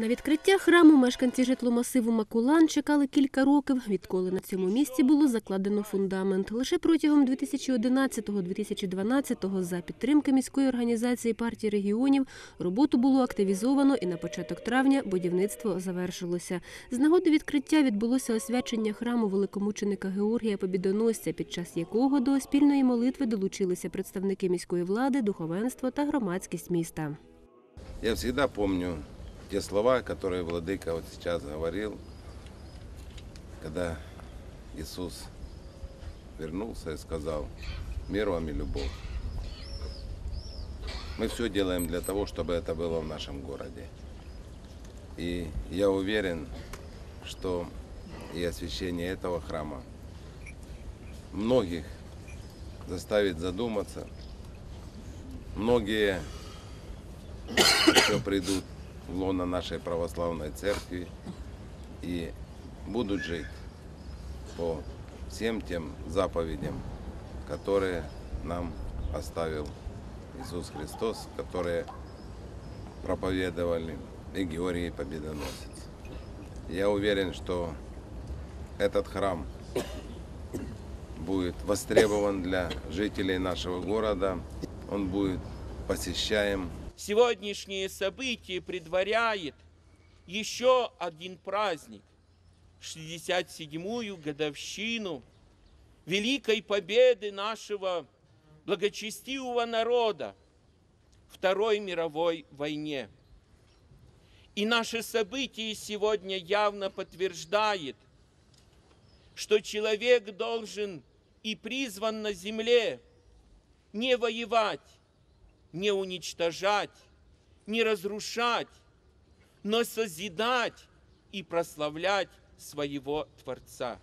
На відкриття храму мешканці житломасиву Макулан чекали кілька років, відколи на цьому місці було закладено фундамент. Лише протягом 2011-2012 за підтримки міської організації партії регіонів роботу було активізовано і на початок травня будівництво завершилося. З нагоди відкриття відбулося освячення храму великомученика Георгія Побідоносця, під час якого до спільної молитви долучилися представники міської влади, духовенство та громадськість міста. Я всегда помню те слова, которые Владыка вот сейчас говорил, когда Иисус вернулся и сказал, мир вам и любовь. Мы все делаем для того, чтобы это было в нашем городе. И я уверен, что и освящение этого храма многих заставит задуматься. Многие еще придут в лоно нашей православной церкви и будут жить по всем тем заповедям, которые нам оставил Иисус Христос, которые проповедовали и Георгий Победоносец. Я уверен, что этот храм будет востребован для жителей нашего города, он будет посещаем Сегодняшнее событие предваряет еще один праздник, 67-ю годовщину Великой Победы нашего благочестивого народа Второй мировой войне. И наше событие сегодня явно подтверждает, что человек должен и призван на земле не воевать, не уничтожать, не разрушать, но созидать и прославлять своего Творца.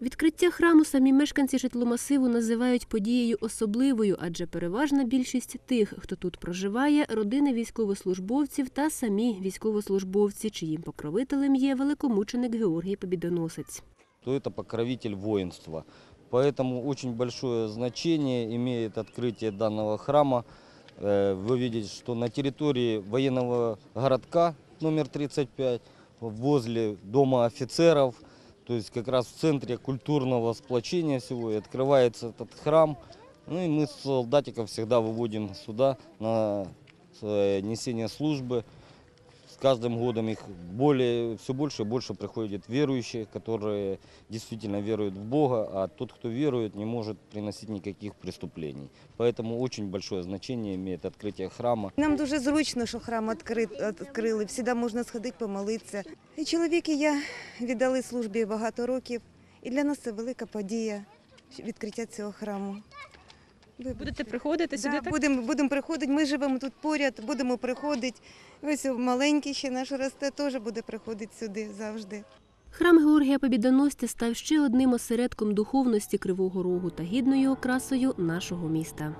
Відкриття храму самі мешканці житломасиву називають подією особливою, адже переважна більшість тих, хто тут проживає, родини військовослужбовців та самі військовослужбовці, чиїм покровителем є великомученик Георгій Побідоносець. то это покровитель воинства. Поэтому очень большое значение имеет открытие данного храма. Э, Вы видите, что на территории военного городка номер 35, возле дома офицеров, то есть как раз в центре культурного сплочения всего, и открывается этот храм. Ну и мы солдатиков всегда выводим сюда на э, несение службы. С каждым годом их более, все больше и больше приходит верующие, которые действительно веруют в Бога, а тот, кто верует, не может приносить никаких преступлений. Поэтому очень большое значение имеет открытие храма. Нам дуже зручно, що храм відкри- відкрили. Всіда можна сходити, помолитися. І чоловік і я віддали службі багато років. І для нас це велика подія відкриття цього храму. Ви Будете приходити сюди? Да, так? будемо, будемо приходити. Ми живемо тут поряд, будемо приходити. Ось маленький ще наш росте, теж буде приходити сюди завжди. Храм Георгія Побідоносця став ще одним осередком духовності Кривого Рогу та гідною окрасою нашого міста.